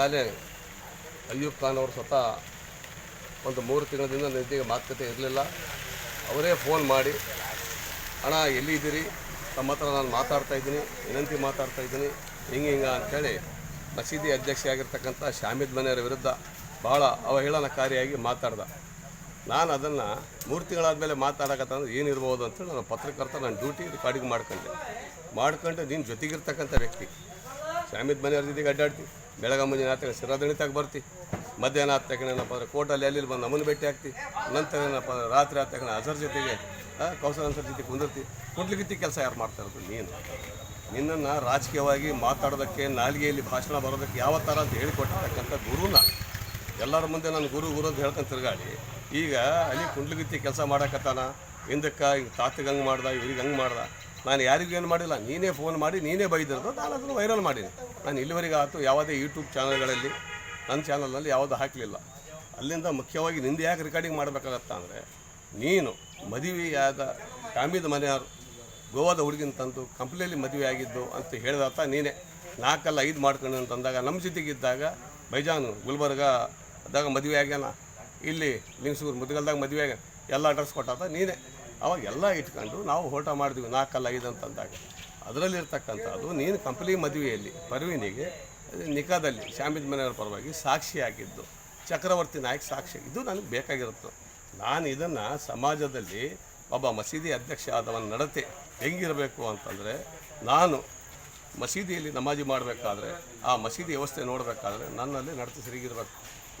ತಾಲೇ ಅಯ್ಯೂಬ್ ಖಾನ್ ಅವರು ಸ್ವತಃ ಒಂದು ಮೂರು ತಿಂಗಳಿಂದ ನಿದ್ದೆಗೆ ಮಾತುಕತೆ ಇರಲಿಲ್ಲ. ಅವರೇ ಫೋನ್ ಮಾಡಿ, ಅಣ್ಣ ಎಲ್ಲಿದ್ದೀರಿ ತಮ್ಮ ಹತ್ರ ನಾನು ಮಾತಾಡ್ತಾ ಇದ್ದೀನಿ, ವಿನಂತಿ ಮಾತಾಡ್ತಾ ಇದ್ದೀನಿ. ಹಿಂಗೆ ಹಿಂಗೆ ಅಂಥೇಳಿ ಮಸೀದಿ ಅಧ್ಯಕ್ಷೆಯಾಗಿರ್ತಕ್ಕಂಥ ಶಾಮಿದ್ ಮನೆಯವರ ವಿರುದ್ಧ ಭಾಳ ಅವಹೇಳನಕಾರಿಯಾಗಿ ಮಾತಾಡ್ದ. ನಾನು ಅದನ್ನು ಮೂರು ತಿಂಗಳಾದಮೇಲೆ ಮಾತಾಡಕತ್ತಂದ್ರೆ ಏನಿರ್ಬೋದು ಅಂತೇಳಿ ನಾನು ಪತ್ರಕರ್ತ ನನ್ನ ಡ್ಯೂಟಿ ರೆಕಾರ್ಡಿಂಗ್ ಮಾಡ್ಕೊಂಡೆ. ಮಾಡ್ಕೊಂಡು, ನೀನು ಜೊತೆಗಿರ್ತಕ್ಕಂಥ ವ್ಯಕ್ತಿ. ಶಾಮಿದ್ ಮನೆಯವ್ರ ಜೊತೆಗೆ ಅಡ್ಡಾಡ್ತಿ. ಬೆಳಗ್ಗೆ ಮುಂಜಾನೆ ಆತಕ್ಕೆ ಸಿರಾದಣಿತಾಗ ಬರ್ತಿ. ಮಧ್ಯಾಹ್ನ ಆದ ತಕ್ಷಣ ಏನಪ್ಪ ಅಂದ್ರೆ ಕೋಟಲ್ಲಿ ಎಲ್ಲಿ ಬಂದು ನಮ್ಮನ್ನು ಭೇಟಿ ಆಗ್ತಿ. ನಂತರ ಏನಪ್ಪ ಅಂದ್ರೆ ರಾತ್ರಿ ಆದ ತಕ್ಷಣ ಜೊತೆಗೆ ಕೌಶಲ ಅನ್ಸರ್ ಜೊತೆ ಕುಂದಿರ್ತಿ. ಕುಡ್ಲಿಗಿತ್ತಿ ಕೆಲಸ ಯಾರು ಮಾಡ್ತಾ ಇರೋದು ನೀನು? ನಿನ್ನನ್ನು ರಾಜಕೀಯವಾಗಿ ಮಾತಾಡೋದಕ್ಕೆ, ನಾಲಿಗೆಯಲ್ಲಿ ಭಾಷಣ ಬರೋದಕ್ಕೆ ಯಾವ ಥರ ಅಂತ ಹೇಳಿಕೊಟ್ಟಿರ್ತಕ್ಕಂಥ ಗುರುನ. ಎಲ್ಲರ ಮುಂದೆ ನಾನು ಗುರು ಗುರು ಅಂತ ಹೇಳ್ಕೊಂಡು ತಿರುಗಾಡಿ. ಈಗ ಅಲ್ಲಿ ಕುಂಡ್ಲಿಗಿತ್ತಿ ಕೆಲಸ ಮಾಡಕತ್ತಾನ. ಹಿಂದಕ್ಕೆ ಈಗ ತಾತಗೆ ಹಂಗೆ ಮಾಡ್ದ, ಇವ್ರಿಗೆ ಹಂಗೆ ಮಾಡ್ದ. ನಾನು ಯಾರಿಗೂ ಏನು ಮಾಡಿಲ್ಲ, ನೀನೇ ಫೋನ್ ಮಾಡಿ, ನೀನೇ ಬೈದಿರೋದು, ನಾನು ಅದನ್ನು ವೈರಲ್ ಮಾಡೀನಿ. ನಾನು ಇಲ್ಲಿವರೆಗೆ ಆಯ್ತು ಯಾವುದೇ ಯೂಟ್ಯೂಬ್ ಚಾನಲ್ಗಳಲ್ಲಿ ನನ್ನ ಚಾನಲ್ನಲ್ಲಿ ಯಾವುದು ಹಾಕಲಿಲ್ಲ. ಅಲ್ಲಿಂದ ಮುಖ್ಯವಾಗಿ ನಿಂದು ಯಾಕೆ ರೆಕಾರ್ಡಿಂಗ್ ಮಾಡಬೇಕಾಗತ್ತ ಅಂದರೆ, ನೀನು ಮದುವೆಯಾದ ಕಾಮಿದ ಮನೆಯವರು, ಗೋವಾದ ಹುಡುಗಿನ ತಂದು ಕಂಪ್ನಿಯಲ್ಲಿ ಮದುವೆ ಆಗಿದ್ದು ಅಂತ ಹೇಳಿದಾತ ನೀನೇ. ನಾಲ್ಕಲ್ಲ ಐದು ಮಾಡ್ಕೊಂಡು ಅಂತಂದಾಗ ನಮ್ಮ ಜೊತೆಗಿದ್ದಾಗ ಬೈಜಾನು ಗುಲ್ಬರ್ಗಾದಾಗ ಮದುವೆ ಆಗ್ಯಾನ. ಇಲ್ಲಿ ಲಿಂಗ್ಸೂರು ಮುದಗಲ್ದಾಗ ಮದುವೆ ಆಗ್ಯಾನ. ಎಲ್ಲ ಅಡ್ರೆಸ್ ಕೊಟ್ಟಾತ ನೀನೇ. ಅವಾಗ ಎಲ್ಲ ಇಟ್ಕೊಂಡು ನಾವು ಹೋಟ ಮಾಡಿದ್ವಿ ನಾಲ್ಕಲ್ಲ ಐದು ಅಂತಂದಾಗ. ಅದರಲ್ಲಿರ್ತಕ್ಕಂಥದ್ದು ನೀನು ಕಂಪ್ಲಿ ಮದುವೆಯಲ್ಲಿ ಪರ್ವಿನಿಗೆ ನಿಖಾದಲ್ಲಿ ಶಾಮಿದ್ ಮನೆಯವರ ಪರವಾಗಿ ಸಾಕ್ಷಿಯಾಗಿದ್ದು, ಚಕ್ರವರ್ತಿ ನಾಯಕ್ ಸಾಕ್ಷಿ. ಇದು ನನಗೆ ಬೇಕಾಗಿರುತ್ತೆ. ನಾನು ಇದನ್ನು ಸಮಾಜದಲ್ಲಿ ಒಬ್ಬ ಮಸೀದಿ ಅಧ್ಯಕ್ಷ ಆದವನ ನಡತೆ ಹೆಂಗಿರಬೇಕು ಅಂತಂದರೆ, ನಾನು ಮಸೀದಿಯಲ್ಲಿ ನಮಾಜಿ ಮಾಡಬೇಕಾದ್ರೆ, ಆ ಮಸೀದಿ ವ್ಯವಸ್ಥೆ ನೋಡಬೇಕಾದ್ರೆ ನನ್ನಲ್ಲಿ ನಡತೆ ಸರಿಗಿರ್ಬೇಕು.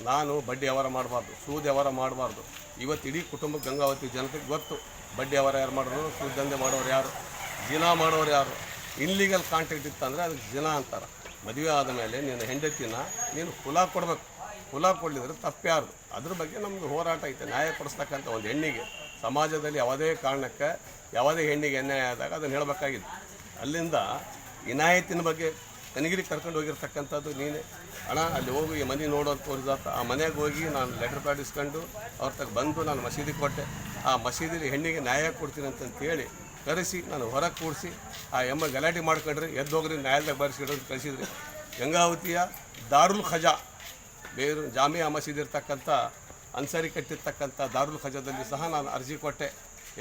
ನಾನು ಬಡ್ಡಿ ಅವರ ಮಾಡಬಾರ್ದು, ಸೂದ್ ಅವರ ಮಾಡಬಾರ್ದು. ಇವತ್ತು ಇಡೀ ಕುಟುಂಬ ಗಂಗಾವತಿ ಜನತೆಗೆ ಗೊತ್ತು. ಬಡ್ಡಿ ಅವರ ಯಾರು ಮಾಡೋರು ಸೂದ್ ದಂಧೆ ಮಾಡೋರು ಯಾರು? ಜಿನ ಮಾಡೋರು ಯಾರು? ಇನ್ಲೀಗಲ್ ಕಾಂಟ್ಯಾಕ್ಟ್ ಇತ್ತಂದರೆ ಅದಕ್ಕೆ ಜಿನ ಅಂತಾರೆ. ಮದುವೆ ಆದ ಮೇಲೆ ನಿನ್ನ ಹೆಂಡತಿನ ನೀನು ಕುಲ ಕೊಡಬೇಕು. ಕುಲ ಕೊಡಲಿದ್ರೆ ತಪ್ಪ್ಯಾರ್ದು. ಅದ್ರ ಬಗ್ಗೆ ನಮ್ಮದು ಹೋರಾಟ ಐತೆ. ನ್ಯಾಯ ಕೊಡಿಸ್ತಕ್ಕಂಥ ಒಂದು ಹೆಣ್ಣಿಗೆ, ಸಮಾಜದಲ್ಲಿ ಯಾವುದೇ ಕಾರಣಕ್ಕೆ ಯಾವುದೇ ಹೆಣ್ಣಿಗೆ ಅನ್ಯಾಯ ಆದಾಗ ಅದನ್ನು ಹೇಳಬೇಕಾಗಿತ್ತು. ಅಲ್ಲಿಂದ ವಿನಾಯತಿನ ಬಗ್ಗೆ ಕನಗಿರಿ ಕರ್ಕೊಂಡು ಹೋಗಿರ್ತಕ್ಕಂಥದ್ದು ನೀನೇ. ಅಣ್ಣ, ಅಲ್ಲಿ ಹೋಗಿ ಈ ಮನೆ ನೋಡೋದು ತೋರಿಸ ಆ ಮನೆಗೆ ಹೋಗಿ ನಾನು ಲೆಟರ್ ಪ್ಯಾಡ್ ಇಸ್ಕೊಂಡು ಅವ್ರ ತಗ ಬಂದು ನಾನು ಮಸೀದಿ ಕೊಟ್ಟೆ. ಆ ಮಸೀದಿಲಿ ಹೆಣ್ಣಿಗೆ ನ್ಯಾಯ ಕೊಡ್ತೀನಿ ಅಂತಂತೇಳಿ ಕರೆಸಿ, ನಾನು ಹೊರಗೆ ಕೂಡಿಸಿ ಆ ಎಮ್ಮ ಗಲಾಟೆ ಮಾಡ್ಕೊಂಡ್ರೆ ಎದ್ದು ನ್ಯಾಯಾಲಯ ಬರೆಸಿಡ್ರಿ ಅಂತ ಕಳಿಸಿದ್ರಿ. ಗಂಗಾವತಿಯ ದಾರುಲ್ ಖಜಾ ಬೇರು ಜಾಮಿಯಾ ಮಸೀದಿ ಇರ್ತಕ್ಕಂಥ, ಅನ್ಸಾರಿ ಕಟ್ಟಿರ್ತಕ್ಕಂಥ ದಾರುಲ್ ಖಜಾದಲ್ಲಿ ಸಹ ನಾನು ಅರ್ಜಿ ಕೊಟ್ಟೆ.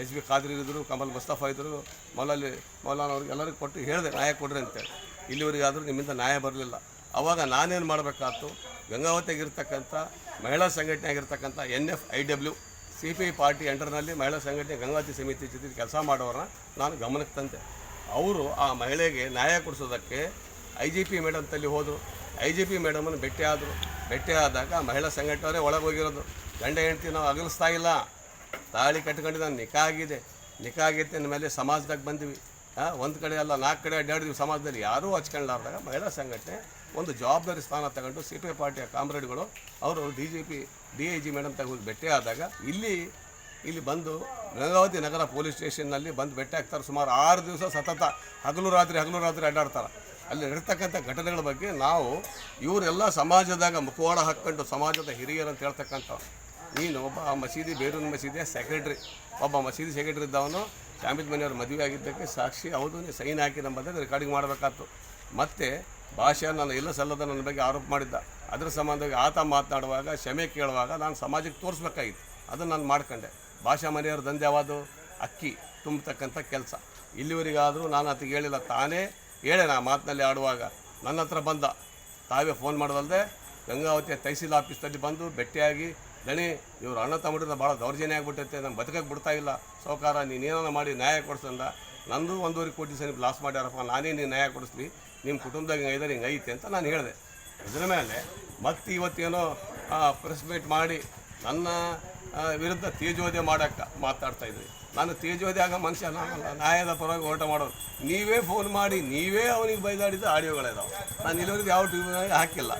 ಎಚ್ ಬಿ ಖಾದ್ರಿ ಇದ್ದರು ಕಮಲ್ ಮುಸ್ತಫಾ ಇದ್ದರು ಮೌಲಾಲಿ, ಮೌಲಾನ ಅವ್ರಿಗೆ ಎಲ್ಲರಿಗೂ ಕೊಟ್ಟು ಹೇಳಿದೆ, ನ್ಯಾಯ ಕೊಡ್ರಿ ಅಂತೇಳಿ ಇಲ್ಲಿವರೆಗೆ ನಿಮ್ಮಿಂದ ನ್ಯಾಯ ಬರಲಿಲ್ಲ. ಆವಾಗ ನಾನೇನು ಮಾಡಬೇಕಾಯ್ತು ಗಂಗಾವತಿಯಾಗಿರ್ತಕ್ಕಂಥ, ಮಹಿಳಾ ಸಂಘಟನೆ ಆಗಿರ್ತಕ್ಕಂಥ N F I W C P I party ಎಂಟರ್ನಲ್ಲಿ ಮಹಿಳಾ ಸಂಘಟನೆ ಗಂಗಾವತಿ ಸಮಿತಿ ಜೊತೆ ಕೆಲಸ ಮಾಡೋರನ್ನ ನಾನು ಗಮನಕ್ಕೆ ತಂದೆ ಅವರು ಆ ಮಹಿಳೆಗೆ ನ್ಯಾಯ ಕೊಡಿಸೋದಕ್ಕೆ ಐ ಜಿ ಪಿ ಮೇಡಮ್ ತಲ್ಲಿ ಹೋದರು. ಐ ಜಿ ಪಿ ಮೇಡಮನ್ನು ಭೇಟಿ ಆದರು. ಭೇಟಿ ಆದಾಗ ಮಹಿಳಾ ಸಂಘಟನೆಯವರೇ ಒಳಗೆ ಹೋಗಿರೋದು. ಗಂಡ ಹೆಂಡ್ತಿ ನಾವು ಅಗಲಿಸ್ತಾ ಇಲ್ಲ. ತಾಳಿ ಕಟ್ಕೊಂಡು ನಾನು ನಿಕಾ ಆಗಿದೆ ಆಗೈತೆ ಮೇಲೆ ಸಮಾಜದಾಗ ಬಂದ್ವಿ. ಒಂದು ಕಡೆ ಅಲ್ಲ, ನಾಲ್ಕು ಕಡೆ ಅಡ್ಡಾಡಿದ್ವಿ ಸಮಾಜದಲ್ಲಿ ಯಾರೂ ಹಚ್ಕೊಂಡಾರ್ದಾಗ ಮಹಿಳಾ ಸಂಘಟನೆ ಒಂದು ಜವಾಬ್ದಾರಿ ಸ್ಥಾನ ತಗೊಂಡು ಸಿ ಪಿ ಐ ಪಾರ್ಟಿಯ ಕಾಮ್ರೇಡ್ಗಳು ಅವರು D G P D I G madam ತಗೊಂಡು ಭೇಟಿ ಆದಾಗ ಇಲ್ಲಿ ಇಲ್ಲಿ ಬಂದು ಗಂಗಾವತಿ ನಗರ ಪೊಲೀಸ್ ಸ್ಟೇಷನ್ನಲ್ಲಿ ಬಂದು ಭೇಟಿ ಆಗ್ತಾರೆ. ಸುಮಾರು ಆರು ದಿವಸ ಸತತ ಹಗಲು ರಾತ್ರಿ ಹಗಲು ರಾತ್ರಿ ಅಡ್ಡಾಡ್ತಾರೆ. ಅಲ್ಲಿ ನಡೀತಕ್ಕಂಥ ಘಟನೆಗಳ ಬಗ್ಗೆ ನಾವು ಇವರೆಲ್ಲ ಸಮಾಜದಾಗ ಮುಖವಾಡ ಹಾಕ್ಕೊಂಡು ಸಮಾಜದ ಹಿರಿಯರು ಅಂತ ಹೇಳ್ತಕ್ಕಂಥ ನೀನು ಒಬ್ಬ ಮಸೀದಿ, ಬೇರೂರಿನ ಮಸೀದಿಯ ಸೆಕ್ರೆಟ್ರಿ ಒಬ್ಬ ಮಸೀದಿ ಸೆಕ್ರೆಟ್ರಿ ಇದ್ದವನು ಶಾಮಿದ್ ಮನೆಯವ್ರ ಮದುವೆ ಆಗಿದ್ದಕ್ಕೆ ಸಾಕ್ಷಿ ಹೌದು ಸೈನ್ ಹಾಕಿ ನಮ್ಮ ಬಂದಾಗ ರೆಕಾರ್ಡಿಂಗ್ ಮಾಡಬೇಕಾಯ್ತು. ಮತ್ತು ಭಾಷೆ ನಾನು ಇಲ್ಲ ಸಲ್ಲದ ನನ್ನ ಬಗ್ಗೆ ಆರೋಪ ಮಾಡಿದ್ದ. ಅದರ ಸಂಬಂಧವಾಗಿ ಆತ ಮಾತನಾಡುವಾಗ, ಕ್ಷಮೆ ಕೇಳುವಾಗ ನಾನು ಸಮಾಜಕ್ಕೆ ತೋರಿಸ್ಬೇಕಾಗಿತ್ತು. ಅದನ್ನು ನಾನು ಮಾಡ್ಕೊಂಡೆ. ಭಾಷಾ ಮನೆಯವ್ರ ದಂಧೆ ಯಾವುದು? ಅಕ್ಕಿ, ತುಂಬತಕ್ಕಂಥ ಕೆಲಸ. ಇಲ್ಲಿವರೆಗಾದರೂ ನಾನು ಆತಗೆ ಹೇಳಿಲ್ಲ. ತಾನೇ ಹೇಳೆ, ನಾ ಮಾತಿನಲ್ಲಿ ಆಡುವಾಗ. ನನ್ನ ಹತ್ರ ಬಂದ. ತಾವೇ ಫೋನ್ ಮಾಡೋದಲ್ಲದೆ ಗಂಗಾವತಿಯ ತಹಸೀಲ್ ಆಫೀಸ್ನಲ್ಲಿ ಬಂದು, ಭೇಟಿಯಾಗಿ ದಣಿ ಇವ್ರು ಅಣ್ಣ ತಮ್ಮಡಿದ ಭಾಳ ದೌರ್ಜನ್ಯ ಆಗಿಬಿಟ್ಟೈತೆ ನಮ್ಮ ಬದುಕಕ್ಕೆ ಬಿಡ್ತಾ ಇಲ್ಲ. ಸೌಕಾರ ನೀನೇನೋ ಮಾಡಿ ನ್ಯಾಯ ಕೊಡ್ಸಂದ? ನಂದು ಒಂದೂವರೆ ಕೋಟಿ ಸರಿ ಲಾಸ್ ಮಾಡ್ಯಾರಪ್ಪ, ನಾನೇ ನೀನು ನ್ಯಾಯ ಕೊಡಿಸ್ಲಿ. ನಿಮ್ಮ ಕುಟುಂಬದಾಗ ಹಿಂಗೆ ಹಿಂಗೆ ಐತೆ ಅಂತ ನಾನು ಹೇಳಿದೆ. ಇದರ ಮೇಲೆ ಮತ್ತೆ ಇವತ್ತೇನೋ ಪ್ರೆಸ್ ಮೀಟ್ ಮಾಡಿ ನನ್ನ ವಿರುದ್ಧ ತೇಜೋದೆ ಮಾಡೋಕ್ಕೆ ಮಾತಾಡ್ತಾ ಇದ್ರಿ. ನಾನು ತೇಜೋದೆ ಆಗ ಮನುಷ್ಯ ನಾನಲ್ಲ ನ್ಯಾಯದ ಪರವಾಗಿ ಓಟ ಮಾಡೋದು. ನೀವೇ ಫೋನ್ ಮಾಡಿ, ನೀವೇ ಅವನಿಗೆ ಬೈದಾಡಿದ ಆಡಿಯೋಗಳಿದಾವೆ ನಾನು ಇಲ್ಲಿವರೆಗೂ ಯಾವ ಟಿ ವಿ ಹಾಕಿಲ್ಲ.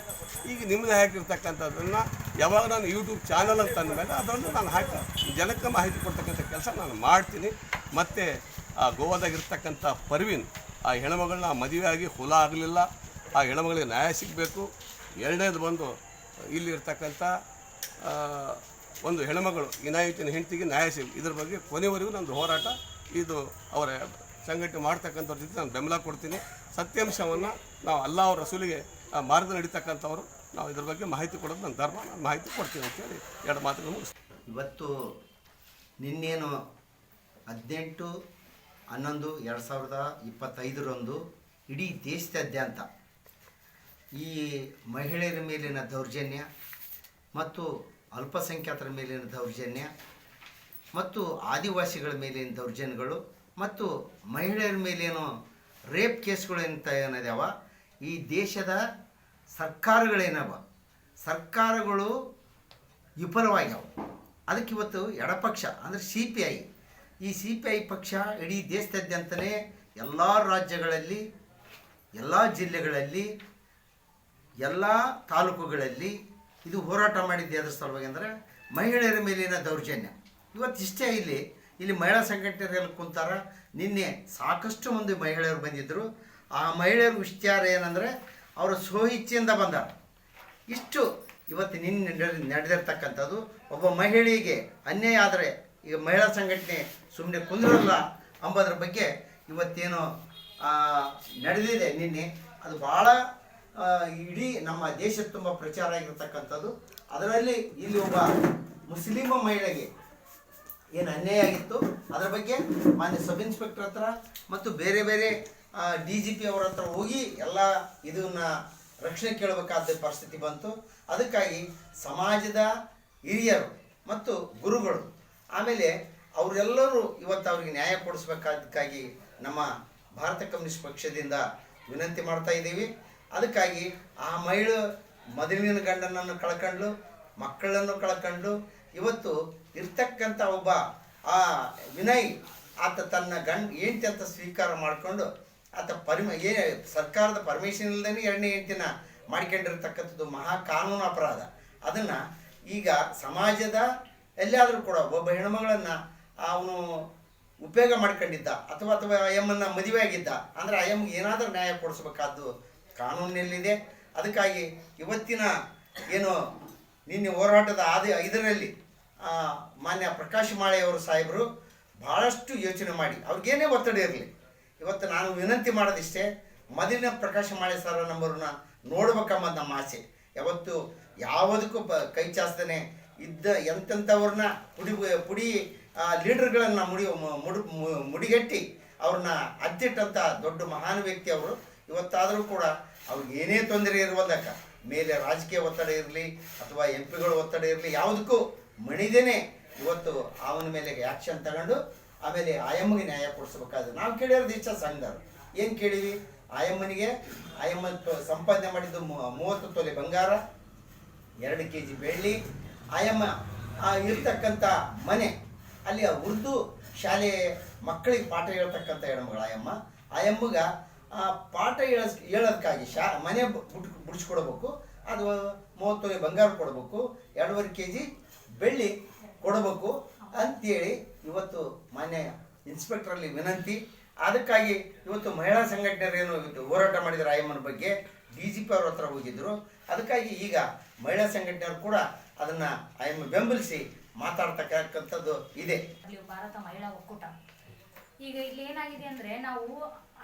ಈಗ ನಿಮ್ಮದೇ ಹಾಕಿರ್ತಕ್ಕಂಥದ್ದನ್ನು ಯಾವಾಗ ನಾನು ಯೂಟ್ಯೂಬ್ ಚಾನಲ್ ಅಂತ ಅಂದಮೇಲೆ ಅದನ್ನು ನಾನು ಹಾಕಿ, ಜನಕ್ಕೆ ಮಾಹಿತಿ ಕೊಡ್ತಕ್ಕಂಥ ಕೆಲಸ ನಾನು ಮಾಡ್ತೀನಿ. ಮತ್ತು, ಆ, ಗೋವಾದಾಗಿರ್ತಕ್ಕಂಥ ಪರ್ವಿನ್, ಆ ಹೆಣ್ಮಗಳನ್ನ ಮದುವೆ ಆಗಿ ಹುಲ ಆಗಲಿಲ್ಲ. ಆ ಹೆಣ್ಮಗಳಿಗೆ ನ್ಯಾಯ ಸಿಗಬೇಕು. ಎರಡನೇದು ಬಂದು ಇಲ್ಲಿರ್ತಕ್ಕಂಥ ಒಂದು ಹೆಣ್ಮಗಳು ಇನಾಯಿತಿನ ಹೆಂಡತಿಗೆ ನ್ಯಾಯ ಸಿಗ ಇದ್ರ ಬಗ್ಗೆ ಕೊನೆವರೆಗೂ ನಂದು ಹೋರಾಟ. ಇದು ಅವರ ಸಂಘಟನೆ ಮಾಡ್ತಕ್ಕಂಥವ್ರ ಜೊತೆ ನಾನು ಬೆಂಬಲ ಕೊಡ್ತೀನಿ. ಸತ್ಯಾಂಶವನ್ನು ನಾವು ಅಲ್ಲ ಅವರ ರಸೂಲಿಗೆ ಮಾರ್ಗ ನಡೀತಕ್ಕಂಥವ್ರು ನಾವು ಇದ್ರ ಬಗ್ಗೆ ಮಾಹಿತಿ ಕೊಡೋದು ನನ್ನ ಧರ್ಮ, ನಾನು ಮಾಹಿತಿ ಕೊಡ್ತೀನಿ ಅಂತೇಳಿ ಎರಡು ಮಾತುಗಳು ಮುಗಿಸ್ತೀನಿ. ಇವತ್ತು ನಿನ್ನೇನು ಹದಿನೆಂಟು, ಹನ್ನೊಂದು, ಎರಡು ಸಾವಿರದ ಇಪ್ಪತ್ತೈದರಂದು ಇಡೀ ದೇಶದಾದ್ಯಂತ ಈ ಮಹಿಳೆಯರ ಮೇಲಿನ ದೌರ್ಜನ್ಯ ಮತ್ತು ಅಲ್ಪಸಂಖ್ಯಾತರ ಮೇಲಿನ ದೌರ್ಜನ್ಯ ಮತ್ತು ಆದಿವಾಸಿಗಳ ಮೇಲಿನ ದೌರ್ಜನ್ಯಗಳು ಮತ್ತು ಮಹಿಳೆಯರ ಮೇಲೇನು ರೇಪ್ ಕೇಸ್ಗಳು ಅಂತ ಏನಿದಾವ, ಈ ದೇಶದ ಸರ್ಕಾರಗಳೇನವ? ಸರ್ಕಾರಗಳು ವಿಫಲವಾಗ್ಯಾವ. ಅದಕ್ಕೆ ಇವತ್ತು ಎಡಪಕ್ಷ, ಅಂದರೆ ಸಿ ಪಿ ಐ ಈ ಸಿ ಪಿ ಐ ಪಕ್ಷ ಇಡೀ ದೇಶದಾದ್ಯಂತಲೇ ಎಲ್ಲ ರಾಜ್ಯಗಳಲ್ಲಿ, ಎಲ್ಲ ಜಿಲ್ಲೆಗಳಲ್ಲಿ, ಎಲ್ಲ ತಾಲೂಕುಗಳಲ್ಲಿ ಇದು ಹೋರಾಟ ಮಾಡಿದ್ದೆ ಅದರ ಸಲುವಾಗಿ ಅಂದರೆ ಮಹಿಳೆಯರ ಮೇಲಿನ ದೌರ್ಜನ್ಯ. ಇವತ್ತು ಇಷ್ಟೇ ಇಲ್ಲಿ ಇಲ್ಲಿ ಮಹಿಳಾ ಸಂಘಟನೆಯಲ್ಲಿ ಕುಂತಾರ. ನಿನ್ನೆ ಸಾಕಷ್ಟು ಮಂದಿ ಮಹಿಳೆಯರು ಬಂದಿದ್ದರು ಆ ಮಹಿಳೆಯರ ವಿಚಾರ ಏನಂದರೆ ಅವರು ಸ್ವಇಚ್ಛೆಯಿಂದ ಬಂದ. ಇಷ್ಟು ಇವತ್ತು ನಿನ್ನೆ ನಡೆ- ನಡೆದಿರ್ತಕ್ಕಂಥದ್ದು ಒಬ್ಬ ಮಹಿಳೆಗೆ ಅನ್ಯಾಯ ಆದರೆ ಈಗ ಮಹಿಳಾ ಸಂಘಟನೆ ಸುಮ್ಮನೆ ಕುಂದ್ರಲ್ಲ ಅಂಬೋದ್ರ ಬಗ್ಗೆ ಇವತ್ತೇನು ನಡೆದಿದೆ ನಿನ್ನೆ. ಅದು ಭಾಳ ಇಡೀ ನಮ್ಮ ದೇಶದ ತುಂಬ ಪ್ರಚಾರ ಆಗಿರ್ತಕ್ಕಂಥದ್ದು. ಅದರಲ್ಲಿ ಇಲ್ಲಿ ಒಬ್ಬ ಮುಸ್ಲಿಮ ಮಹಿಳೆಗೆ ಏನು ಅನ್ಯಾಯ ಆಗಿತ್ತು, ಅದರ ಬಗ್ಗೆ ಮಾನ್ಯ ಸಬ್ ಇನ್ಸ್ಪೆಕ್ಟರ್ ಹತ್ರ ಮತ್ತು ಬೇರೆ ಬೇರೆ ಡಿ ಜಿ ಪಿ ಅವರ ಹತ್ರ ಹೋಗಿ ಎಲ್ಲ ಇದನ್ನ ರಕ್ಷಣೆ ಕೇಳಬೇಕಾದ ಪರಿಸ್ಥಿತಿ ಬಂತು. ಅದಕ್ಕಾಗಿ ಸಮಾಜದ ಹಿರಿಯರು ಮತ್ತು ಗುರುಗಳು, ಆಮೇಲೆ ಅವರೆಲ್ಲರೂ ಇವತ್ತು ಅವ್ರಿಗೆ ನ್ಯಾಯ ಕೊಡಿಸ್ಬೇಕಾದಕ್ಕಾಗಿ ನಮ್ಮ ಭಾರತ ಕಮ್ಯುನಿಸ್ಟ್ ಪಕ್ಷದಿಂದ ವಿನಂತಿ ಮಾಡ್ತಾ ಇದ್ದೀವಿ. ಅದಕ್ಕಾಗಿ ಆ ಮಹಿಳೆ ಮದುವಿನ ಗಂಡನನ್ನು ಕಳ್ಕೊಂಡು ಮಕ್ಕಳನ್ನು ಕಳ್ಕೊಂಡು ಇವತ್ತು ಇರ್ತಕ್ಕಂಥ ಒಬ್ಬ ಆ ವಿನಯ್, ಆತ ತನ್ನ ಗಂಡ, ಹೆಂಡತಿ ಅಂತ ಸ್ವೀಕಾರ ಮಾಡಿಕೊಂಡು ಆತ ಪರಿಮ, ಏ, ಸರ್ಕಾರದ ಪರ್ಮಿಷನ್ ಇಲ್ಲದೇ ಎರಡನೇ ಹೆಂಡತಿನ ಮಾಡ್ಕೊಂಡಿರ್ತಕ್ಕಂಥದ್ದು ಮಹಾ ಕಾನೂನು ಅಪರಾಧ. ಅದನ್ನು ಈಗ ಸಮಾಜದ ಎಲ್ಲಾದರೂ ಕೂಡ ಒಬ್ಬ ಹೆಣ್ಮಗಳನ್ನು ಅವನು ಉಪಯೋಗ ಮಾಡ್ಕೊಂಡಿದ್ದ ಅಥವಾ ಅಥವಾ ಎಮ್ಮನ್ನು ಮದುವೆ ಆಗಿದ್ದ, ಅಂದರೆ ಅಯ್ಯಮ್ಮಗೆ ಏನಾದರೂ ನ್ಯಾಯ ಕೊಡಿಸ್ಬೇಕಾದ್ದು ಕಾನೂನಿನಲ್ಲಿದೆ. ಅದಕ್ಕಾಗಿ ಇವತ್ತಿನ ಏನು ನಿನ್ನೆ ಹೋರಾಟದ ಆದ, ಇದರಲ್ಲಿ ಮಾನ್ಯ ಪ್ರಕಾಶ್ ಮಾಳೆಯವರು ಸಾಹೇಬರು ಭಾಳಷ್ಟು ಯೋಚನೆ ಮಾಡಿ. ಅವ್ರಿಗೇನೇ ಒತ್ತಡ ಇರಲಿ. ಇವತ್ತು ನಾನು ವಿನಂತಿ ಮಾಡೋದಿಷ್ಟೇ, ಮೊದಲಿನ ಪ್ರಕಾಶ ಮಾಳೆ ಸರ್ ನಂಬರನ್ನ ನೋಡ್ಬೇಕಂಬ ನಮ್ಮ ಆಸೆ. ಯಾವತ್ತು ಯಾವುದಕ್ಕೂ ಬ ಕೈ ಚಾಸ್ತಾನೆ ಇದ್ದ ಎಂತೆಂಥವ್ರನ್ನ ಪುಡಿ ಪುಡಿ ಲೀಡರ್ಗಳನ್ನು ಮುಡಿ ಮುಡು ಮುಡಿಗಟ್ಟಿ ಅವ್ರನ್ನ ಅತ್ತಿಟ್ಟಂಥ ದೊಡ್ಡ ಮಹಾನ್ ವ್ಯಕ್ತಿ ಅವರು. ಇವತ್ತಾದರೂ ಕೂಡ ಅವ್ರಿಗೆ ಏನೇ ತೊಂದರೆ ಇರುವುದಕ್ಕ ಮೇಲೆ ರಾಜಕೀಯ ಒತ್ತಡ ಇರಲಿ ಅಥವಾ ಎಂ ಪಿಗಳ ಒತ್ತಡ ಇರಲಿ, ಯಾವುದಕ್ಕೂ ಮಣಿದೇನೆ. ಇವತ್ತು ಅವನ ಮೇಲೆ ಆ್ಯಕ್ಷನ್ ತಗೊಂಡು ಆಮೇಲೆ ಆಯಮ್ಮಗೆ ನ್ಯಾಯ ಕೊಡಿಸ್ಬೇಕಾದ್ರೆ ನಾವು ಕೇಳಿರೋದು ಇಷ್ಟ ಸಂಘದವ್ರು ಏನು ಕೇಳಿವಿ ಆಯಮ್ಮನಿಗೆ, ಆಯಮ್ಮ ಸಂಪಾದನೆ ಮಾಡಿದ್ದು ಮೂವತ್ತು ತೊಲೆ ಬಂಗಾರ, ಎರಡು ಕೆ ಜಿ ಬೆಳ್ಳಿ, ಆಯಮ್ಮ ಇರ್ತಕ್ಕಂಥ ಮನೆ, ಅಲ್ಲಿ ಆ ಉರ್ದು ಶಾಲೆ ಮಕ್ಕಳಿಗೆ ಪಾಠ ಹೇಳ್ತಕ್ಕಂಥ ಹೆಣ್ಮಗಳು ಆಯಮ್ಮ. ಆಯಮ್ಮಗ, ಆ, ಪಾಠ ಹೇಳಸ್ ಹೇಳೋದಕ್ಕಾಗಿ ಶಾ, ಮನೆ ಬುಡ್, ಬಿಡಿಸ್ಕೊಡ್ಬೇಕು. ಅದು ಮೂವತ್ತು ತೊಲೆ ಬಂಗಾರ ಕೊಡಬೇಕು. ಎರಡೂವರೆ ಕೆ ಜಿ ಬೆಳ್ಳಿ ಕೊಡಬೇಕು. ಅಂತೇಳಿ ಇವತ್ತು ಮಾನ್ಯ ಇನ್ಸ್ಪೆಕ್ಟ್ರಲ್ಲಿ ವಿನಂತಿ. ಅದಕ್ಕಾಗಿ ಇವತ್ತು ಮಹಿಳಾ ಸಂಘಟನೆಯರು ಏನು ಇವತ್ತು ಹೋರಾಟ ಮಾಡಿದ್ರು ಆಯಮ್ಮನ ಬಗ್ಗೆ, ಡಿ ಜಿ ಪಿ ಅವ್ರ ಹತ್ರ ಹೋಗಿದ್ರು. ಅದಕ್ಕಾಗಿ ಈಗ ಮಹಿಳಾ ಸಂಘಟನೆಯವರು ಕೂಡ ಅದನ್ನ ಆಯಮ್ಮ ಬೆಂಬಲಿಸಿ ಮಾತಾಡ್ತಕ್ಕಂಥದ್ದು ಇದೆ. ಭಾರತ ಮಹಿಳಾ ಒಕ್ಕೂಟ. ಈಗ ಇಲ್ಲಿ ಏನಾಗಿದೆ ಅಂದ್ರೆ ನಾವು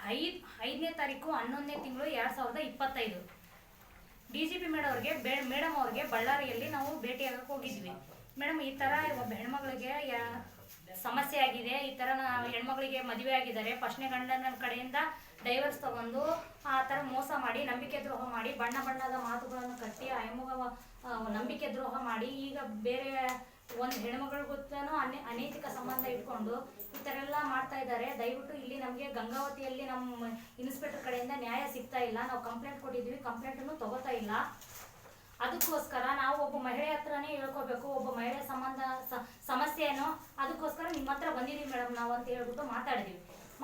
ಐದು, ಐದನೇ ತಾರೀಕು ಹನ್ನೊಂದನೇ ತಿಂಗಳು ಎರಡು ಸಾವಿರದ ಇಪ್ಪತ್ತೈದು. ಡಿ ಜಿ ಪಿ ಮೇಡಮ್ ಅವ್ರಿಗೆ ಮೇಡಮ್ ಅವ್ರಿಗೆ ಬಳ್ಳಾರಿಯಲ್ಲಿ ನಾವು ಭೇಟಿಯಾಗಕ್ಕೆ ಹೋಗಿದ್ವಿ. ಮೇಡಮ್, ಈ ತರ ಒಬ್ಬ ಹೆಣ್ಮಗಳಿಗೆ ಸಮಸ್ಯೆ ಆಗಿದೆ. ಈ ತರ ಹೆಣ್ಮಗಳಿಗೆ ಮದುವೆ ಆಗಿದ್ದಾರೆ. ಫಸ್ಟ್ನೇ ಗಂಡನ ಕಡೆಯಿಂದ ಡೈವರ್ಸ್ ತಗೊಂಡು ಆ ತರ ಮೋಸ ಮಾಡಿ, ನಂಬಿಕೆ ದ್ರೋಹ ಮಾಡಿ, ಬಣ್ಣ ಬಣ್ಣದ ಮಾತುಗಳನ್ನು ಕಟ್ಟಿ, ಆ ನಂಬಿಕೆ ದ್ರೋಹ ಮಾಡಿ, ಈಗ ಬೇರೆ ಒಂದು ಹೆಣ್ಮಗಳ ಅನೇ ಅನೆ, ಅನೈತಿಕ ಸಂಬಂಧ ಇಟ್ಕೊಂಡು ಈ ಥರ ಎಲ್ಲ ಮಾಡ್ತಾ ಇದ್ದಾರೆ. ದಯವಿಟ್ಟು ಇಲ್ಲಿ ನಮಗೆ ಗಂಗಾವತಿಯಲ್ಲಿ ನಮ್ಮ ಇನ್ಸ್ಪೆಕ್ಟರ್ ಕಡೆಯಿಂದ ನ್ಯಾಯ ಸಿಗ್ತಾ ಇಲ್ಲ. ನಾವು ಕಂಪ್ಲೇಂಟ್ ಕೊಟ್ಟಿದ್ವಿ ಕಂಪ್ಲೇಂಟನ್ನು ತಗೋತಾ ಇಲ್ಲ. ಅದಕ್ಕೋಸ್ಕರ ನಾವು ಒಬ್ಬ ಮಹಿಳೆ ಹತ್ರನೇ ಹೇಳ್ಕೋಬೇಕು, ಒಬ್ಬ ಮಹಿಳೆ ಸಂಬಂಧ ಸಮಸ್ಯೆಯನ್ನು ಅದಕ್ಕೋಸ್ಕರ ನಿಮ್ಮ ಹತ್ರ ಬಂದಿದ್ದೀವಿ ಮೇಡಮ್ ನಾವು ಅಂತ ಹೇಳ್ಬಿಟ್ಟು ಮಾತಾಡಿದ್ವಿ.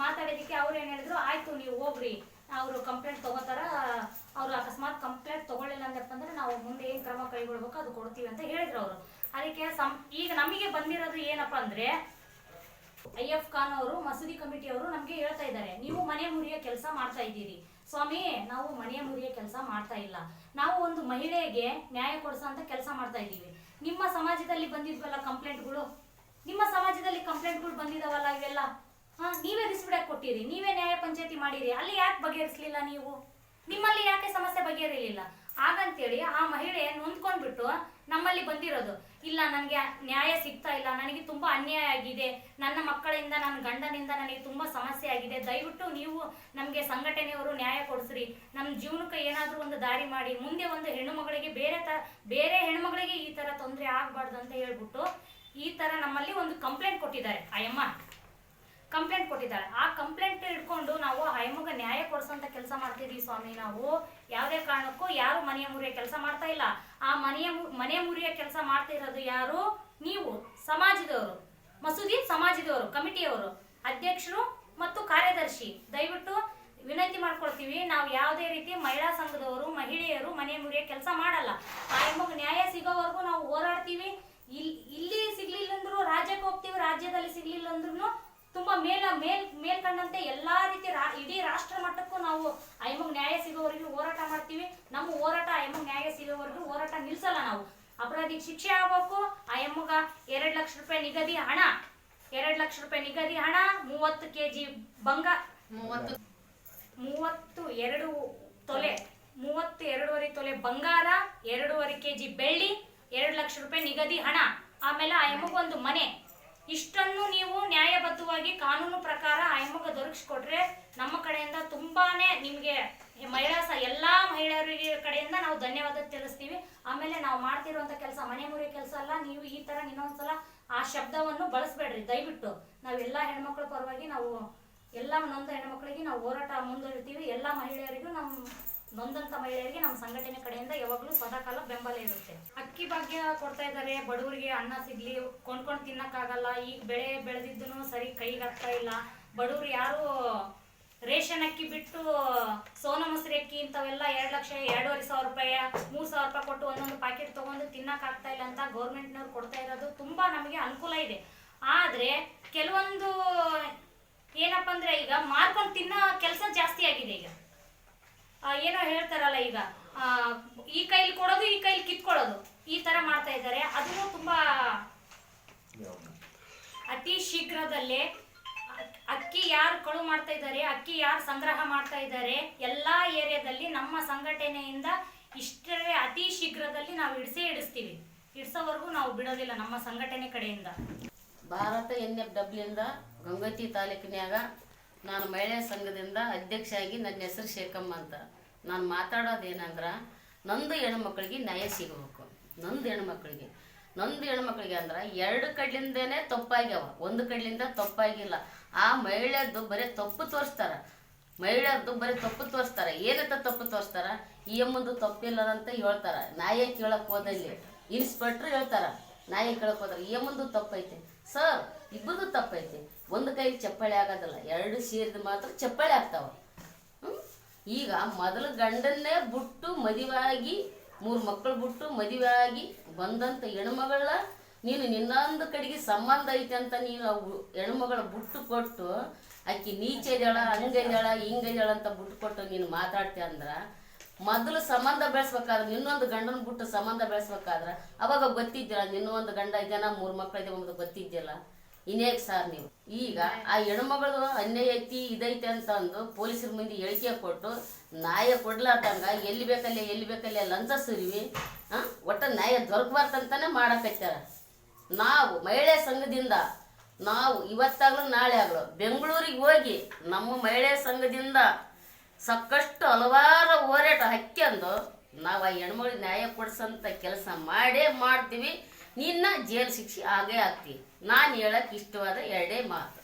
ಮಾತಾಡಿದಕ್ಕೆ ಅವ್ರು ಏನು ಹೇಳಿದ್ರು, ಆಯ್ತು, ನೀವು ಹೋಗ್ರಿ. ಅವರು ಕಂಪ್ಲೇಂಟ್ ತಗೋತಾರ, ಅವರು ಅಕಸ್ಮಾತ್ ಕಂಪ್ಲೇಂಟ್ ತಗೊಳ್ಳಿಲ್ಲ ಅಂದ್ರೆ ನಾವು ಮುಂದೆ ಏನು ಕ್ರಮ ಕೈಗೊಳ್ಬೇಕು ಅದು ಕೊಡ್ತೀವಿ ಅಂತ ಹೇಳಿದ್ರು ಅವರು. ಅದಕ್ಕೆ ಸಂ, ಈಗ ನಮಗೆ ಬಂದಿರೋದು ಏನಪ್ಪ ಅಂದ್ರೆ ಐ ಎಫ್ ಖಾನ್ ಅವರು, ಮಸೂದಿ ಕಮಿಟಿ ಅವರು ನಮಗೆ ಹೇಳ್ತಾ ಇದ್ದಾರೆ, ನೀವು ಮನೆ ಮುರಿಯೋ ಕೆಲಸ ಮಾಡ್ತಾ ಇದ್ದೀರಿ. ಸ್ವಾಮಿ, ನಾವು ಮನೆಯ ಮುರಿಯ ಕೆಲಸ ಮಾಡ್ತಾ ಇಲ್ಲ. ನಾವು ಒಂದು ಮಹಿಳೆಗೆ ನ್ಯಾಯ ಕೊಡಿಸೋಂಥ ಕೆಲಸ ಮಾಡ್ತಾ ಇದ್ದೀವಿ. ನಿಮ್ಮ ಸಮಾಜದಲ್ಲಿ ಬಂದಿದ್ವಲ್ಲ ಕಂಪ್ಲೇಂಟ್ಗಳು? ನಿಮ್ಮ ಸಮಾಜದಲ್ಲಿ ಕಂಪ್ಲೇಂಟ್ಗಳು ಬಂದಿದಾವಲ್ಲ ಇವೆಲ್ಲ? ಹಾ, ನೀವೇ ರಿಸ್ಬಿಡಾಗಿ ಕೊಟ್ಟಿರಿ. ನೀವೇ ನ್ಯಾಯ ಪಂಚಾಯತಿ ಮಾಡಿರಿ. ಅಲ್ಲಿ ಯಾಕೆ ಬಗೆಹರಿಸಲಿಲ್ಲ ನೀವು? ನಿಮ್ಮಲ್ಲಿ ಯಾಕೆ ಸಮಸ್ಯೆ ಬಗೆಹರಿಲಿಲ್ಲ? ಹಾಗಂತೇಳಿ ಆ ಮಹಿಳೆ ನೊಂದ್ಕೊಂಡ್ಬಿಟ್ಟು ನಮ್ಮಲ್ಲಿ ಬಂದಿರೋದು. ಇಲ್ಲ, ನನಗೆ ನ್ಯಾಯ ಸಿಗ್ತಾ ಇಲ್ಲ, ನನಗೆ ತುಂಬಾ ಅನ್ಯಾಯ ಆಗಿದೆ, ನನ್ನ ಮಕ್ಕಳಿಂದ, ನನ್ನ ಗಂಡನಿಂದ ನನಗೆ ತುಂಬಾ ಸಮಸ್ಯೆ ಆಗಿದೆ, ದಯವಿಟ್ಟು ನೀವು ನಮಗೆ ಸಂಘಟನೆಯವರು ನ್ಯಾಯ ಕೊಡಿಸ್ರಿ. ನಮ್ಮ ಜೀವನಕ್ಕೆ ಏನಾದರೂ ಒಂದು ದಾರಿ ಮಾಡಿ, ಮುಂದೆ ಒಂದು ಹೆಣ್ಣು ಮಗಳಿಗೆ ಬೇರೆ ತ, ಬೇರೆ ಹೆಣ್ಣುಮಗಳಿಗೆ ಈ ತರ ತೊಂದರೆ ಆಗಬಾರ್ದು ಅಂತ ಹೇಳ್ಬಿಟ್ಟು ಈ ತರ ನಮ್ಮಲ್ಲಿ ಒಂದು ಕಂಪ್ಲೇಂಟ್ ಕೊಟ್ಟಿದ್ದಾರೆ. ಅಯ್ಯಮ್ಮ ಕಂಪ್ಲೇಂಟ್ ಕೊಟ್ಟಿದ್ದಾಳೆ. ಆ ಕಂಪ್ಲೇಂಟ್ ಇಟ್ಕೊಂಡು ನಾವು ಹೈಮಗ ನ್ಯಾಯ ಕೊಡಿಸುವಂತ ಕೆಲಸ ಮಾಡ್ತಿದೀವಿ ಸ್ವಾಮಿ ನಾವು. ಯಾವುದೇ ಕಾರಣಕ್ಕೂ ಯಾರು ಮನೆಯ ಮುರಿಯ ಕೆಲಸ ಮಾಡ್ತಾ ಇಲ್ಲ. ಆ ಮನೆಯ ಮನೆ ಮುರಿಯ ಕೆಲಸ ಮಾಡ್ತಾ ಇರೋದು ಯಾರು? ನೀವು, ಸಮಾಜದವರು. ಮಸೂದಿ ಸಮಾಜದವರು, ಕಮಿಟಿಯವರು. ಅಧ್ಯಕ್ಷರು ಮತ್ತು ಕಾರ್ಯದರ್ಶಿ. ದಯವಿಟ್ಟು ವಿನಂತಿ ಮಾಡ್ಕೊಳ್ತೀವಿ, ನಾವು ಯಾವುದೇ ರೀತಿ ಮಹಿಳಾ ಸಂಘದವರು, ಮಹಿಳೆಯರು ಮನೆ ಮುರಿಯ ಕೆಲಸ ಮಾಡಲ್ಲ. ಅಮ್ಮಗ್ ನ್ಯಾಯ ಸಿಗೋವರೆಗೂ ನಾವು ಹೋರಾಡ್ತೀವಿ. ಇಲ್, ಇಲ್ಲಿ ಸಿಗ್ಲಿಲ್ಲ ಅಂದ್ರು ರಾಜ್ಯಕ್ಕೆ ಹೋಗ್ತೀವಿ, ರಾಜ್ಯದಲ್ಲಿ ಸಿಗ್ಲಿಲ್ಲ ಅಂದ್ರೂ ತುಂಬಾ ಮೇಲ ಮೇಲ್ ಮೇಲ್ಕಂಡಂತೆ ಎಲ್ಲಾ ರೀತಿ ರಾ- ಇಡೀ ರಾಷ್ಟ್ರ ಮಟ್ಟಕ್ಕೂ ನಾವು ಐಮಗ್ ನ್ಯಾಯ ಸಿಗೋವರೆಗೂ ಹೋರಾಟ ಮಾಡ್ತೀವಿ. ನಮ್ಮ ಹೋರಾಟ ಐಮಗ್ ನ್ಯಾಯ ಸಿಗೋವರೆಗೂ ಹೋರಾಟ ನಿಲ್ಸಲ್ಲ ನಾವು. ಅಪರಾಧಿಗೆ ಶಿಕ್ಷೆ ಆಗ್ಬೇಕು ಆಯಮ್ಮಗೆ ಎರಡು ಲಕ್ಷ ರೂಪಾಯಿ ನಿಗದಿ ಹಣ. ಎರಡು ಲಕ್ಷ ರೂಪಾಯಿ ನಿಗದಿ ಹಣ ಮೂವತ್ತು ಕೆಜಿ ಬಂಗ. ಮೂವತ್ತು. ಮೂವತ್ತು ಎರಡು ತೊಲೆ. ಮೂವತ್ತು ಎರಡೂವರೆ ತೊಲೆ ಬಂಗಾರ ಎರಡೂವರೆ ಕೆಜಿ ಬೆಳ್ಳಿ ಎರಡು ಲಕ್ಷ ರೂಪಾಯಿ ನಿಗದಿ ಹಣ. ಆಮೇಲೆ ಆ ಎಮ್ಮಗೊಂದು ಮನೆ. ಇಷ್ಟನ್ನು ನೀವು ನ್ಯಾಯಬದ್ಧವಾಗಿ ಕಾನೂನು ಪ್ರಕಾರ ಆಯಮಗ ದೊರಕಿಸ್ಕೊಟ್ರೆ ನಮ್ಮ ಕಡೆಯಿಂದ ತುಂಬಾನೇ ನಿಮಗೆ ಮಹಿಳಾ ಎಲ್ಲಾ ಮಹಿಳೆಯರಿಗೆ ಕಡೆಯಿಂದ ನಾವು ಧನ್ಯವಾದ ತಿಳಿಸ್ತೀವಿ. ಆಮೇಲೆ ನಾವು ಮಾಡ್ತಿರುವಂತ ಕೆಲಸ, ಮನೆ ಮುರಿಯ ಕೆಲಸ ಅಲ್ಲ, ನೀವು ಈ ತರ ಇನ್ನೊಂದ್ಸಲ ಆ ಶಬ್ದವನ್ನು ಬಳಸಬೇಡ್ರಿ. ದಯವಿಟ್ಟು ನಾವೆಲ್ಲ ಹೆಣ್ಮಕ್ಳ ಪರವಾಗಿ ನಾವು ಎಲ್ಲ ನೊಂದ ಹೆಣ್ಮಕ್ಳಿಗೆ ನಾವು ಹೋರಾಟ ಮುಂದುವರಿತೀವಿ. ಎಲ್ಲ ಮಹಿಳೆಯರಿಗೂ ನಮ್ಮ ನೊಂದಂತ ಮಹಿಳೆಯರಿಗೆ ನಮ್ಮ ಸಂಘಟನೆ ಕಡೆಯಿಂದ ಯಾವಾಗಲೂ ಸದಾ ಕಾಲ ಬೆಂಬಲ ಇರುತ್ತೆ. ಅಕ್ಕಿ ಭಾಗ್ಯ ಕೊಡ್ತಾ ಇದ್ದಾರೆ, ಬಡವರಿಗೆ ಅನ್ನ ಸಿಗ್ಲಿ, ಕೊಂಡ್ಕೊಂಡು ತಿನ್ನಕ್ಕಾಗಲ್ಲ, ಈಗ ಬೆಳೆ ಬೆಳೆದಿದ್ದು ಸರಿ ಕೈಗೆ ಆಗ್ತಾ ಇಲ್ಲ. ಬಡವರು ಯಾರು ರೇಷನ್ ಅಕ್ಕಿ ಬಿಟ್ಟು ಸೋನಾ ಮಸೂರಿ ಅಕ್ಕಿ ಇಂಥವೆಲ್ಲ ಎರಡು ಲಕ್ಷ, ಎರಡೂವರೆ ಸಾವಿರ ರೂಪಾಯಿ, ಮೂರು ಸಾವಿರ ರೂಪಾಯಿ ಕೊಟ್ಟು ಒಂದೊಂದು ಪ್ಯಾಕೆಟ್ ತಗೊಂಡು ತಿನ್ನಕ್ ಆಗ್ತಾ ಇಲ್ಲ ಅಂತ ಗೌರ್ಮೆಂಟ್ನವ್ರು ಕೊಡ್ತಾ ಇರೋದು ತುಂಬಾ ನಮಗೆ ಅನುಕೂಲ ಇದೆ. ಆದ್ರೆ ಕೆಲವೊಂದು ಏನಪ್ಪ ಅಂದ್ರೆ ಈಗ ಮಾರ್ಕೊಂಡು ತಿನ್ನೋ ಕೆಲಸ ಜಾಸ್ತಿ ಆಗಿದೆ ಈಗ ಆ, ಏನೋ ಹೇಳ್ತಾರಲ್ಲ ಈಗ ಈ ಕೈಲಿ ಕೊಡೋದು, ಈ ಕೈಲಿ ಕಿತ್ಕೊಳ್ಳೋದು, ಈ ತರ ಮಾಡ್ತಾ ಇದ್ದಾರೆ. ಅದನ್ನು ತುಂಬಾ ಅತಿ ಶೀಘ್ರದಲ್ಲೇ ಅಕ್ಕಿ ಯಾರು ಕಳು ಮಾಡ್ತಾ ಇದ್ದಾರೆ, ಅಕ್ಕಿ ಯಾರು ಸಂಗ್ರಹ ಮಾಡ್ತಾ ಇದ್ದಾರೆ, ಎಲ್ಲಾ ಏರಿಯಾದಲ್ಲಿ ನಮ್ಮ ಸಂಘಟನೆಯಿಂದ ಇಷ್ಟೇ ಅತಿ ಶೀಘ್ರದಲ್ಲಿ ನಾವು ಇಡಿಸೇ ಇಡಿಸ್ತೀವಿ ಇಡ್ಸೋವರೆಗೂ ನಾವು ಬಿಡೋದಿಲ್ಲ ನಮ್ಮ ಸಂಘಟನೆ ಕಡೆಯಿಂದ. ಭಾರತ ಎನ್ ಎಫ್ ಡಬ್ಲ್ಯೂಯಿಂದ ಗಂಗತಿ ತಾಲೂಕಿನ್ಯಾಗ ನಾನು ಮಹಿಳಾ ಸಂಘದಿಂದ ಅಧ್ಯಕ್ಷ ಆಗಿ ನನ್ನ ಹೆಸರು ಶೇಖಮ್ಮ ಅಂತ. ನಾನು ಮಾತಾಡೋದು ಏನಂದ್ರೆ ನಂದು ಹೆಣ್ಮಕ್ಳಿಗೆ ನ್ಯಾಯ ಸಿಗಬೇಕು. ನಂದು ಹೆಣ್ಮಕ್ಳಿಗೆ. ನಂದು ಹೆಣ್ಮಕ್ಳಿಗೆ ಅಂದ್ರೆ, ಎರಡು ಕಡ್ಲಿಂದನೇ ತಪ್ಪಾಗ್ಯಾವ. ಒಂದು ಕಡ್ಲಿಂದ ತಪ್ಪಾಗಿಲ್ಲ. ಆ ಮಹಿಳೆಯದ್ದು ಬರೀ ತಪ್ಪು ತೋರಿಸ್ತಾರ. ಮಹಿಳೆಯದ್ದು ಬರೀ ತಪ್ಪು ತೋರಿಸ್ತಾರೆ. ಏನಂತ ತಪ್ಪು ತೋರಿಸ್ತಾರ? ಈ ಅಮ್ಮಂದು ತಪ್ಪಿಲ್ಲ ಅಂತ ಹೇಳ್ತಾರ. ನ್ಯಾಯ ಕೇಳಕ್ ಹೋದಲ್ಲಿ ಇನ್ಸ್ಪೆಕ್ಟ್ರ್ ಹೇಳ್ತಾರ. ನಾಯಿ ಕೇಳಕ್ ಹೋದ್ರ ಈ ಅಮ್ಮಂದು ತಪ್ಪೈತೆ. ಸರ್, ಇಬ್ಬರದು ತಪ್ಪೈತೆ. ಒಂದು ಕೈಲಿ ಚಪ್ಪಾಳೆ ಆಗೋದಿಲ್ಲ. ಎರಡು ಸೇರಿದ ಮಾತ್ರ ಚಪ್ಪಾಳೆ ಆಗ್ತಾವ? ಈಗ ಮೊದಲು ಗಂಡನ್ನೇ ಬಿಟ್ಟು ಮದುವೆಯಾಗಿ, ಮೂರು ಮಕ್ಕಳು ಬಿಟ್ಟು ಮದುವೆಯಾಗಿ ಬಂದಂಥ ಹೆಣ್ಮಗಳ, ನೀನು ನಿನ್ನೊಂದು ಕಡೆಗೆ ಸಂಬಂಧ ಐತೆ ಅಂತ ನೀನು ಅವು ಹೆಣ್ಮಗಳ ಬಿಟ್ಟು ಕೊಟ್ಟು ನೀಚ ಜಳ ಹಂಗೈದಾಳ ಹಿಂಗೈದಾಳ ಅಂತ ಬಿಟ್ಟು ಕೊಟ್ಟು ನೀನು ಮಾತಾಡ್ತೆ ಅಂದ್ರ, ಮೊದಲು ಸಂಬಂಧ ಬೆಳೆಸ್ಬೇಕಾದ್ರೆ ನಿನ್ನೊಂದು ಗಂಡನ ಬಿಟ್ಟು ಸಂಬಂಧ ಬೆಳೆಸ್ಬೇಕಾದ್ರೆ ಅವಾಗ ಗೊತ್ತಿದ್ದಿಲ್ಲ ನಿನ್ನೊಂದು ಗಂಡ ಇದೆಯಾ ಮೂರು ಮಕ್ಕಳು ಇದೆ ಒಂದು ಗೊತ್ತಿದ್ದಿಲ್ಲ ಇನ್ನೇಕ್ ಸರ್ ನೀವು. ಈಗ ಆ ಹೆಣ್ಮಗಳು ಅನ್ಯಾಯ ಐತಿ, ಇದೈತೆ ಅಂತ ಅಂದು ಪೊಲೀಸರ ಮುಂದೆ ಹೇಳಿಕೆ ಕೊಟ್ಟು ನ್ಯಾಯ ಕೊಡ್ಲಾರ್ದಂಗ ಎಲ್ಲಿ ಬೇಕಲ್ಲಿ, ಎಲ್ಲಿ ಬೇಕಲ್ಲೇ ಲಂಚ ಸುರಿವಿ, ಹಾಂ? ಒಟ್ಟ ನ್ಯಾಯ ದೊರಕಬಾರ್ದಂತಾನೆ ಮಾಡಕತ್ತಾರ ನಾವು ಮಹಿಳೆ ಸಂಘದಿಂದ, ನಾವು ಇವತ್ತಾಗ್ಲೂ ನಾಳೆ ಆಗ್ಲು ಬೆಂಗಳೂರಿಗೆ ಹೋಗಿ ನಮ್ಮ ಮಹಿಳೆ ಸಂಘದಿಂದ ಸಾಕಷ್ಟು ಹಲವಾರು ಹೋರಾಟ ಹಾಕ್ಯಂದು ನಾವು ಆ ಹೆಣ್ಮಗಳಿಗೆ ನ್ಯಾಯ ಕೊಡಿಸೋಂಥ ಕೆಲಸ ಮಾಡೇ ಮಾಡ್ತೀವಿ. ನಿನ್ನ ಜೇಲ್ ಶಿಕ್ಷೆ ಆಗೇ ಆಗ್ತಿ. ನಾನು ಹೇಳಕ್ ಇಷ್ಟವಾದ ಎರಡೇ ಮಾತು.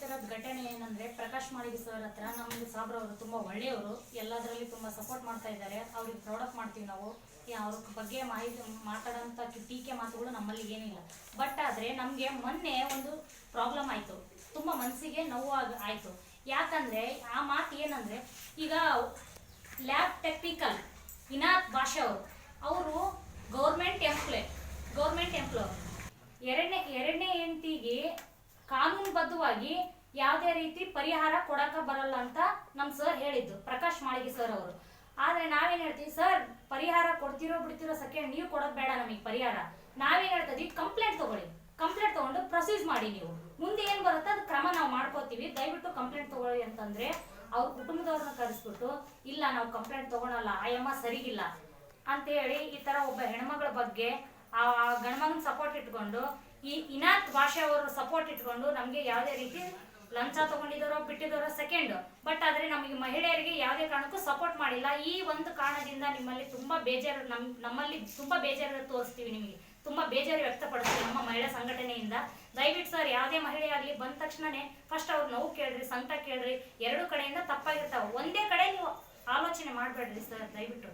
ಥರದ ಘಟನೆ ಏನಂದ್ರೆ ಪ್ರಕಾಶ್ ಮಾಳಿಗೆ ಸರ್ ಹತ್ರ ನಮ್ದು ಸಾಬ್ರ ಅವರು ತುಂಬಾ ಒಳ್ಳೆಯವರು. ಎಲ್ಲದರಲ್ಲಿ ತುಂಬಾ ಸಪೋರ್ಟ್ ಮಾಡ್ತಾ ಇದ್ದಾರೆ. ಅವ್ರಿಗೆ ಪ್ರಾಡಕ್ಟ್ ಮಾಡ್ತೀವಿ ನಾವು. ಅವ್ರ ಬಗ್ಗೆ ಮಾಹಿತಿ ಮಾತಾಡೋಂಥ ಟೀಕೆ ಮಾತುಗಳು ನಮ್ಮಲ್ಲಿ ಏನಿಲ್ಲ ಬಟ್ ಆದ್ರೆ ನಮಗೆ ಮೊನ್ನೆ ಒಂದು ಪ್ರಾಬ್ಲಮ್ ಆಯ್ತು. ತುಂಬಾ ಮನಸ್ಸಿಗೆ ನೋವು ಆಯಿತು ಆಯ್ತು. ಯಾಕಂದ್ರೆ ಆ ಮಾತು ಏನಂದ್ರೆ ಈಗ ಲ್ಯಾಬ್ ಟೆಕ್ನಿಕಲ್ ಇನಾಥ್ ಭಾಷೆ ಅವರು. ಅವರು ಗೌರ್ಮೆಂಟ್ ಎಂಪ್ಲಾಯ್ ಗೌರ್ಮೆಂಟ್ ಎಂಪ್ಲಾಯ್ ಎರಡನೇ ಎರಡನೇ ಹೆಂಡತಿಗೆ ಕಾನೂನುಬದ್ಧವಾಗಿ ಯಾವುದೇ ರೀತಿ ಪರಿಹಾರ ಕೊಡಕ ಬರಲ್ಲ ಅಂತ ನಮ್ಮ ಸರ್ ಹೇಳಿದ್ದು, ಪ್ರಕಾಶ್ ಮಾಳಿಗೆ ಸರ್ ಅವರು. ಆದ್ರೆ ನಾವೇನು ಹೇಳ್ತೀವಿ ಸರ್ ಪರಿಹಾರ ಕೊಡ್ತಿರೋ ಬಿಡ್ತಿರೋ ಸೆಕೆಂಡ್ ನೀವು ಕೊಡೋದು ಬೇಡ ನಮಗೆ ಪರಿಹಾರ. ನಾವೇನು ಹೇಳ್ತಾ ಇದೀವಿ ಕಂಪ್ಲೇಂಟ್ ತಗೊಳ್ಳಿ ಕಂಪ್ಲೇಂಟ್ ತಗೊಂಡು ಪ್ರೊಸೀಸ್ ಮಾಡಿ ನೀವು. ಮುಂದೆ ಏನು ಬರುತ್ತೆ ಅದು ಕ್ರಮ ನಾವು ಮಾಡ್ಕೋತೀವಿ. ದಯವಿಟ್ಟು ಕಂಪ್ಲೇಂಟ್ ತಗೊಳ್ಳಿ ಅಂತಂದ್ರೆ ಅವ್ರ ಕುಟುಂಬದವ್ರನ್ನ ಕರೆಸ್ಬಿಟ್ಟು, ಇಲ್ಲ, ನಾವು ಕಂಪ್ಲೇಂಟ್ ತಗೊಳಲ್ಲ ಆಯಮ್ಮ ಸರಿಗಿಲ್ಲ. ಅಂತೇಳಿ ಈ ತರ ಒಬ್ಬ ಹೆಣ್ಮಗಳ ಬಗ್ಗೆ ಆ ಗಂಡ್ಮಗನ ಸಪೋರ್ಟ್ ಇಟ್ಕೊಂಡು, ಈ ಇನಾತ್ ಭಾಷೆಯವರು ಸಪೋರ್ಟ್ ಇಟ್ಕೊಂಡು ನಮಗೆ ಯಾವುದೇ ರೀತಿ ಲಂಚ ತಗೊಂಡಿದ್ದಾರೋ, ಬಿಟ್ಟಿದ್ದಾರೋ ಸೆಕೆಂಡ್ ಬಟ್ ಆದ್ರೆ ನಮಗೆ ಮಹಿಳೆಯರಿಗೆ ಯಾವುದೇ ಕಾರಣಕ್ಕೂ ಸಪೋರ್ಟ್ ಮಾಡಿಲ್ಲ. ಈ ಒಂದು ಕಾರಣದಿಂದ ನಿಮ್ಮಲ್ಲಿ ತುಂಬಾ ಬೇಜಾರು, ನಮ್, ನಮ್ಮಲ್ಲಿ ತುಂಬಾ ಬೇಜಾರು ತೋರಿಸ್ತೀವಿ ನಿಮಗೆ. ತುಂಬಾ ಬೇಜಾರು ವ್ಯಕ್ತಪಡಿಸ್ತೀವಿ ನಮ್ಮ ಮಹಿಳಾ ಸಂಘಟನೆಯಿಂದ. ದಯವಿಟ್ಟು ಸರ್ ಯಾವುದೇ ಮಹಿಳೆ ಆಗಲಿ, ಬಂದ ತಕ್ಷಣನೇ ಫಸ್ಟ್ ಅವ್ರ ನೋವು ಕೇಳ್ರಿ, ಸಂಕಟ ಕೇಳ್ರಿ. ಎರಡು ಕಡೆಯಿಂದ ತಪ್ಪಾಗಿರ್ತಾವ. ಒಂದೇ ಕಡೆ ನೀವು ಆಲೋಚನೆ ಮಾಡಬೇಡ್ರಿ ಸರ್ ದಯವಿಟ್ಟು.